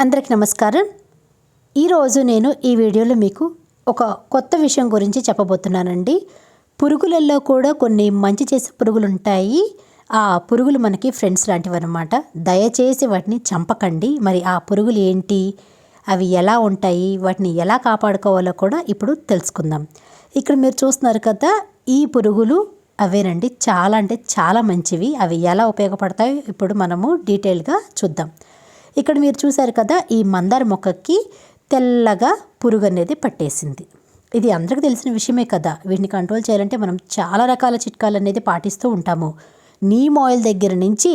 అందరికి నమస్కారం. ఈరోజు నేను ఈ వీడియోలో మీకు ఒక కొత్త విషయం గురించి చెప్పబోతున్నానండి. పురుగులలో కూడా కొన్ని మంచి చేసే పురుగులు ఉంటాయి ఆ పురుగులు మనకి ఫ్రెండ్స్ లాంటివి అనమాట దయచేసి వాటిని చంపకండి. మరి ఆ పురుగులు ఏంటి? అవి ఎలా ఉంటాయి? వాటిని ఎలా కాపాడుకోవాలో కూడా ఇప్పుడు తెలుసుకుందాం. ఇక్కడ మీరు చూస్తున్నారు కదా ఈ పురుగులు అవేనండి. చాలా అంటే చాలా మంచివి. అవి ఎలా ఉపయోగపడతాయో ఇప్పుడు మనము డీటెయిల్గా చూద్దాం. ఇక్కడ మీరు చూశారు కదా ఈ మందార మొక్కకి తెల్లగా పురుగు అనేది పట్టేసింది. ఇది అందరికీ తెలిసిన విషయమే కదా వీటిని కంట్రోల్ చేయాలంటే మనం చాలా రకాల చిట్కాలు అనేది పాటిస్తూ ఉంటాము. నీమ్ ఆయిల్ దగ్గర నుంచి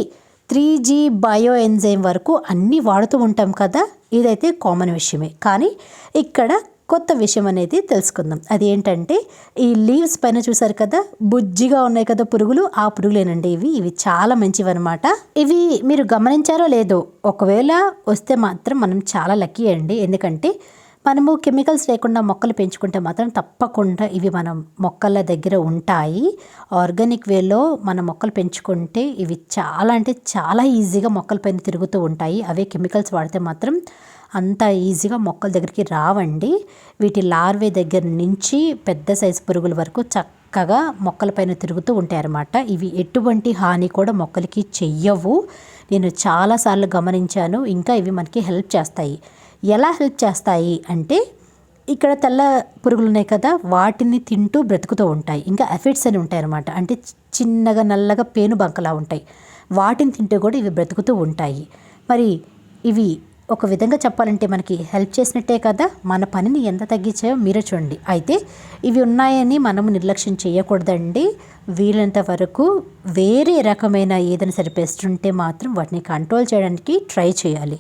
త్రీ జీ బయో ఎంజైమ్ వరకు అన్నీ వాడుతూ ఉంటాం కదా ఇదైతే కామన్ విషయమే. కానీ ఇక్కడ కొత్త విషయం అనేది తెలుసుకుందాం. అది ఏంటంటే ఈ లీవ్స్ పైన చూసారు కదా బుజ్జిగా ఉన్నాయి కదా పురుగులు ఆ పురుగులేనండి ఇవి. ఇవి చాలా మంచివి అనమాట ఇవి మీరు గమనించారో లేదో ఒకవేళ వస్తే మాత్రం మనం చాలా లక్కీ అండి. ఎందుకంటే మనము కెమికల్స్ లేకుండా మొక్కలు పెంచుకుంటే మాత్రం తప్పకుండా ఇవి మనం మొక్కల దగ్గర ఉంటాయి. ఆర్గానిక్ వేలో మన మొక్కలు పెంచుకుంటే ఇవి చాలా అంటే చాలా ఈజీగా మొక్కల పైన తిరుగుతూ ఉంటాయి. అవే కెమికల్స్ వాడితే మాత్రం అంత ఈజీగా మొక్కల దగ్గరికి రావండి. వీటి లార్వే దగ్గర నుంచి పెద్ద సైజు పురుగుల వరకు చక్కగా మొక్కలపైన తిరుగుతూ ఉంటాయన్నమాట ఇవి ఎటువంటి హాని కూడా మొక్కలకి చెయ్యవు. నేను చాలాసార్లు గమనించాను. ఇంకా ఇవి మనకి హెల్ప్ చేస్తాయి. ఎలా హెల్ప్ చేస్తాయి అంటే ఇక్కడ తెల్ల పురుగులు ఉన్నాయి కదా వాటిని తింటూ బ్రతుకుతూ ఉంటాయి. ఇంకా ఎఫిడ్స్ అని ఉంటాయి అన్నమాట. అంటే చిన్నగా నల్లగా పేను బంకలా ఉంటాయి. వాటిని తింటూ కూడా ఇవి బ్రతుకుతూ ఉంటాయి. మరి ఇవి ఒక విధంగా చెప్పాలంటే మనకి హెల్ప్ చేసినట్టే కదా మన పనిని ఎంత తగ్గించాయో మీరే చూడండి. అయితే ఇవి ఉన్నాయని మనము నిర్లక్ష్యం చేయకూడదండి. వీలంత వరకు వేరే రకమైన ఏదైనా సరే పెస్ట్ ఉంటే మాత్రం వాటిని కంట్రోల్ చేయడానికి ట్రై చేయాలి.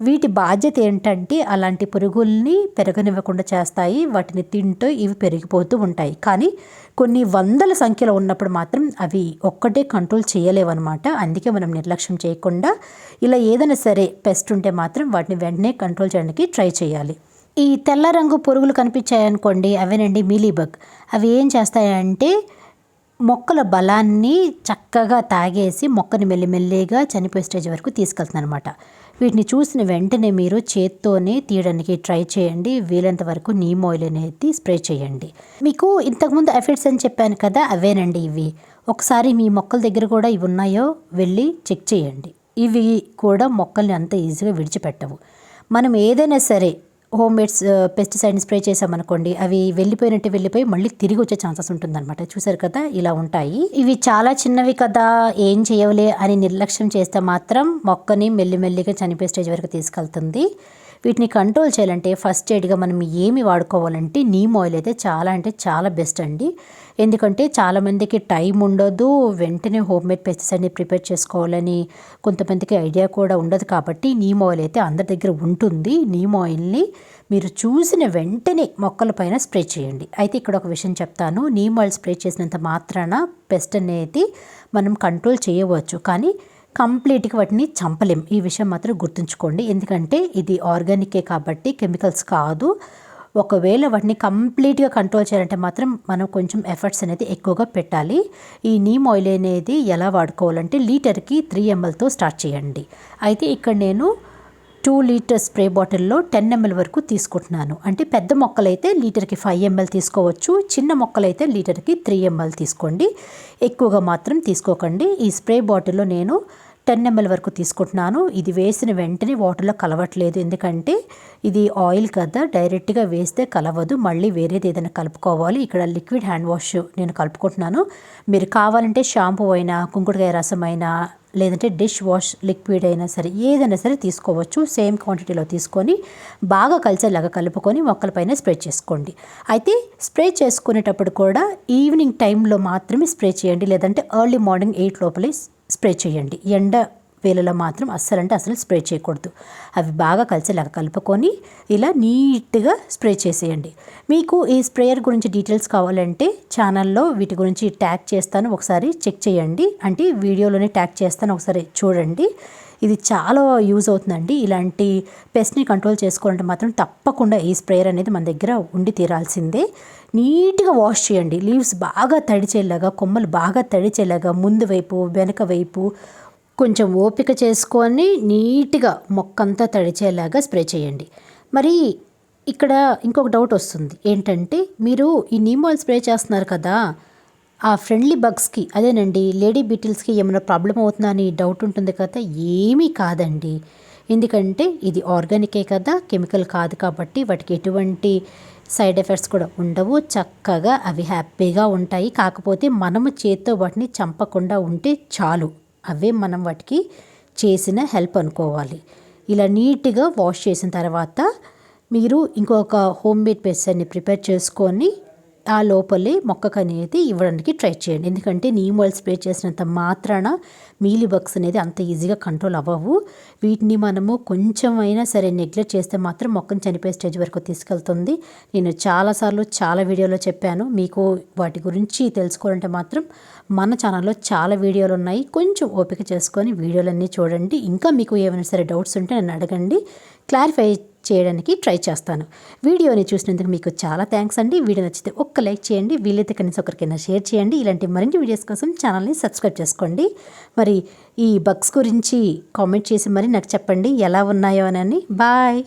వీటి బాధ్యత ఏంటంటే అలాంటి పురుగుల్ని పెరగనివ్వకుండా చేస్తాయి. వాటిని తింటూ ఇవి పెరిగిపోతూ ఉంటాయి. కానీ కొన్ని వందల సంఖ్యలో ఉన్నప్పుడు మాత్రం అవి ఒక్కటే కంట్రోల్ చేయలేవన్నమాట. అందుకే మనం నిర్లక్ష్యం చేయకుండా ఇలా ఏదైనా సరే పెస్ట్ ఉంటే మాత్రం వాటిని వెంటనే కంట్రోల్ చేయడానికి ట్రై చేయాలి. ఈ తెల్ల రంగు పురుగులు కనిపించాయనుకోండి అవేనండి మీలీబగ్. అవి ఏం చేస్తాయంటే మొక్కల బలాన్ని చక్కగా తాగేసి మొక్కని మెల్లిమెల్లిగా చనిపోయే స్టేజ్ వరకు తీసుకెళ్తుంది అనమాట వీటిని చూసిన వెంటనే మీరు చేత్తోనే తీయడానికి ట్రై చేయండి. వీలంత వరకు నీమ్ ఆయిల్ అనేది స్ప్రే చేయండి. మీకు ఇంతకుముందు ఎఫెక్ట్స్ అని చెప్పాను కదా అవేనండి ఇవి. ఒకసారి మీ మొక్కల దగ్గర కూడా ఇవి ఉన్నాయో వెళ్ళి చెక్ చేయండి. ఇవి కూడా మొక్కల్ని అంత ఈజీగా విడిచిపెట్టవు. మనం ఏదైనా సరే హోమ్ మేడ్స్ పెస్టిసైడ్ని స్ప్రే చేసామనుకోండి అవి వెళ్ళిపోయినట్టు వెళ్ళిపోయి మళ్ళీ తిరిగి వచ్చే ఛాన్సెస్ ఉంటుందన్నమాట. చూసారు కదా ఇలా ఉంటాయి. ఇవి చాలా చిన్నవి కదా ఏం చేయవలే అని నిర్లక్ష్యం చేస్తే మాత్రం మొక్కని మెల్లిమెల్లిగా చనిపోయే స్టేజ్ వరకు తీసుకెళ్తుంది. వీటిని కంట్రోల్ చేయాలంటే ఫస్ట్ ఎయిడ్గా మనం ఏమి వాడుకోవాలంటే నీమ్ ఆయిల్ అయితే చాలా అంటే చాలా బెస్ట్ అండి. ఎందుకంటే చాలామందికి టైం ఉండదు వెంటనే హోమ్ మేడ్ పెస్టిసైడ్ని ప్రిపేర్ చేసుకోవాలని కొంతమందికి ఐడియా కూడా ఉండదు కాబట్టి నీమ్ ఆయిల్ అయితే అందరి దగ్గర ఉంటుంది. నీమ్ ఆయిల్ని మీరు చూసిన వెంటనే మొక్కల పైన స్ప్రే చేయండి. అయితే ఇక్కడ ఒక విషయం చెప్తాను. నీమ్ ఆయిల్ స్ప్రే చేసినంత మాత్రాన పెస్ట్ అనేది మనం కంట్రోల్ చేయవచ్చు. కానీ కంప్లీట్గా వాటిని చంపలేం. ఈ విషయం మాత్రం గుర్తుంచుకోండి. ఎందుకంటే ఇది ఆర్గానికే కాబట్టి కెమికల్స్ కాదు. ఒకవేళ వాటిని కంప్లీట్గా కంట్రోల్ చేయాలంటే మాత్రం మనం కొంచెం ఎఫర్ట్స్ అనేది ఎక్కువగా పెట్టాలి. ఈ నీమ్ ఆయిల్ అనేది ఎలా వాడుకోవాలంటే లీటర్కి త్రీ ఎంఎల్తో స్టార్ట్ చేయండి. అయితే ఇక్కడ నేను టూ లీటర్ స్ప్రే బాటిల్లో టెన్ ఎంఎల్ వరకు తీసుకుంటున్నాను. అంటే పెద్ద మొక్కలైతే లీటర్కి ఫైవ్ ఎంఎల్ తీసుకోవచ్చు. చిన్న మొక్కలైతే లీటర్కి త్రీ ఎంఎల్ తీసుకోండి. ఎక్కువగా మాత్రం తీసుకోకండి. ఈ స్ప్రే బాటిల్లో నేను టెన్ ఎంఎల్ వరకు తీసుకుంటున్నాను. ఇది వేసిన వెంటనే వాటర్లో కలవట్లేదు. ఎందుకంటే ఇది ఆయిల్ కదా డైరెక్ట్గా వేస్తే కలవదు. మళ్ళీ వేరేది ఏదైనా కలుపుకోవాలి. ఇక్కడ లిక్విడ్ హ్యాండ్ వాష్ నేను కలుపుకుంటున్నాను. మీరు కావాలంటే షాంపూ అయినా కుంకుడుకాయ రసం అయినా లేదంటే డిష్ వాష్ లిక్విడ్ అయినా సరే ఏదైనా సరే తీసుకోవచ్చు. సేమ్ క్వాంటిటీలో తీసుకొని బాగా కలిసేలాగా కలుపుకొని మొక్కలపైన స్ప్రే చేసుకోండి. అయితే స్ప్రే చేసుకునేటప్పుడు కూడా ఈవినింగ్ టైంలో మాత్రమే స్ప్రే చేయండి. లేదంటే ఎర్లీ మార్నింగ్ ఎయిట్ లోపలే స్ప్రే చేయండి. ఎండ వేలలో మాత్రం అస్సలు అంటే అసలు స్ప్రే చేయకూడదు. అవి బాగా కలిసేలాగా కలుపుకొని ఇలా నీట్గా స్ప్రే చేసేయండి. మీకు ఈ స్ప్రేయర్ గురించి డీటెయిల్స్ కావాలంటే ఛానల్లో వీటి గురించి ట్యాగ్ చేస్తాను. ఒకసారి చెక్ చేయండి. అంటే వీడియోలోనే ట్యాగ్ చేస్తాను. ఒకసారి చూడండి. ఇది చాలా యూజ్ అవుతుందండి. ఇలాంటి పెస్ట్ని కంట్రోల్ చేసుకోవాలంటే మాత్రం తప్పకుండా ఈ స్ప్రేయర్ అనేది మన దగ్గర ఉండి తీరాల్సిందే. నీట్గా వాష్ చేయండి. లీవ్స్ బాగా తడిచేలాగా కొమ్మలు బాగా తడిచేలాగా ముందు వైపు వెనక వైపు కొంచెం ఓపిక చేసుకొని నీట్గా మొక్కంతా తడిచేలాగా స్ప్రే చేయండి. మరి ఇక్కడ ఇంకొక డౌట్ వస్తుంది. ఏంటంటే మీరు ఈ నీమ్ ఆయిల్ స్ప్రే చేస్తున్నారు కదా ఆ ఫ్రెండ్లీ బగ్స్కి అదేనండి లేడీ బీటిల్స్కి ఏమైనా ప్రాబ్లం అవుతుందా అని డౌట్ ఉంటుంది కదా ఏమీ కాదండి. ఎందుకంటే ఇది ఆర్గానికే కదా కెమికల్ కాదు కాబట్టి వాటికి ఎటువంటి సైడ్ ఎఫెక్ట్స్ కూడా ఉండవు. చక్కగా అవి హ్యాపీగా ఉంటాయి. కాకపోతే మనము చేత్తో వాటిని చంపకుండా ఉంటే చాలు. అవే మనం వాటికి చేసిన హెల్ప్ అనుకోవాలి. ఇలా నీట్గా వాష్ చేసిన తర్వాత మీరు ఇంకొక హోమ్ మేడ్ పెస్ట్ని ప్రిపేర్ చేసుకొని ఆ లోపలే మొక్కకు అనేది ఇవ్వడానికి ట్రై చేయండి. ఎందుకంటే నీమ్ ఆయిల్ స్ప్రే చేసినంత మాత్రాన మీలీ బగ్స్ అనేది అంత ఈజీగా కంట్రోల్ అవ్వవు. వీటిని మనము కొంచెం అయినా సరే నెగ్లెక్ట్ చేస్తే మాత్రం మొక్కను చనిపోయే స్టేజ్ వరకు తీసుకెళ్తుంది. నేను చాలాసార్లు చాలా వీడియోలో చెప్పాను. మీకు వాటి గురించి తెలుసుకోవాలంటే మాత్రం మన ఛానల్లో చాలా వీడియోలు ఉన్నాయి. కొంచెం ఓపిక చేసుకొని వీడియోలన్నీ చూడండి. ఇంకా మీకు ఏమైనా సరే డౌట్స్ ఉంటే నన్ను అడగండి. క్లారిఫై చేయడానికి ట్రై చేస్తాను. వీడియోని చూసినందుకు మీకు చాలా థ్యాంక్స్ అండి. వీడియో నచ్చితే ఒక్క లైక్ చేయండి. వీలైతే కనీసం ఒకరికైనా షేర్ చేయండి. ఇలాంటి మరిన్ని వీడియోస్ కోసం ఛానల్ని సబ్స్క్రైబ్ చేసుకోండి. మరి ఈ బగ్స్ గురించి కామెంట్ చేసి మరి నాకు చెప్పండి. ఎలా ఉన్నాయో అని. బాయ్.